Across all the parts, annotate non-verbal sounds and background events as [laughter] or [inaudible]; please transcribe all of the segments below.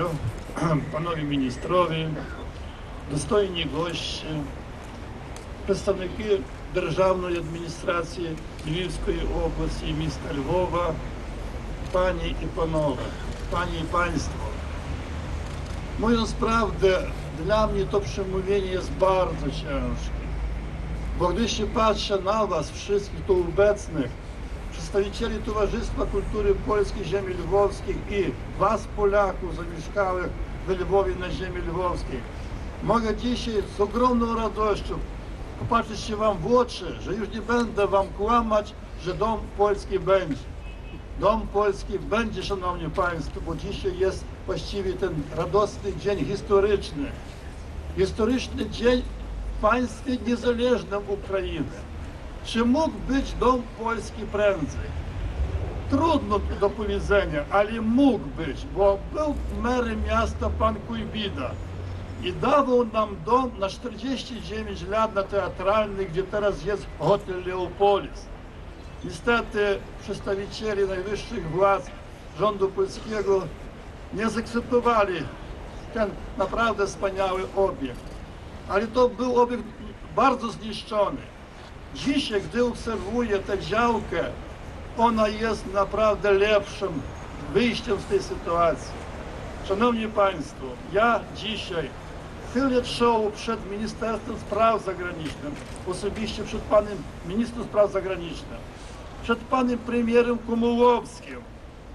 Президію, [clears throat] панові міністрові, достойні гості, представники Державної адміністрації Львівської області міста Львова, пані і панове, пані і панство. Mówiąc prawdę, dla mnie to przemówienie jest bardzo ciężkie, bo gdy się patrzę na Was wszystkich tu obecnych, przedstawicieli Towarzystwa Kultury Polskiej Ziemi Lwowskiej i Was, Polaków zamieszkałych w Lwowie na ziemi lwowskiej, mogę dzisiaj z ogromną radością popatrzeć się Wam w oczy, że już nie będę Wam kłamać, że Dom Polski będzie. Dom Polski będzie, Szanowni Państwo, bo dzisiaj jest właściwie ten radosny dzień historyczny. Historyczny dzień w państwie niezależnym Ukrainy. Czy mógł być Dom Polski prędzej? Trudno do powiedzenia, ale mógł być, bo był merem miasta pan Kujbida i dawał nam dom na 49 lat na teatralny, gdzie teraz jest hotel Leopolis. Niestety przedstawiciele najwyższych władz rządu polskiego nie zaakceptowali ten naprawdę wspaniały obiekt. Ale to był obiekt bardzo zniszczony. Dzisiaj, gdy obserwuję tę działkę, ona jest naprawdę lepszym wyjściem z tej sytuacji. Szanowni Państwo, ja dzisiaj chylę czoło przed Ministerstwem Spraw Zagranicznych, osobiście przed Panem Ministrem Spraw Zagranicznych, przed Panem Premierem Komułowskim,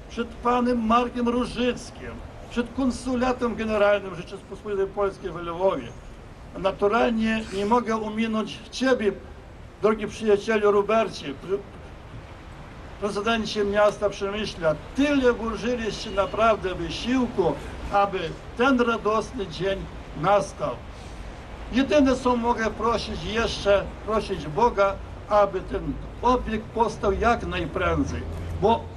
przed Panem Markiem Różyckim, przed Konsulatem Generalnym Rzeczypospolitej Polskiej w Lwowie. Naturalnie nie mogę ominąć Ciebie, drogi przyjacielu Robercie, pre- prezydencie miasta Przemyśla. Tyle włożyliście naprawdę wysiłku, aby ten radosny dzień nastał. Jedyne co mogę prosić jeszcze, prosić Boga, aby ten obiekt powstał jak najprędzej, bo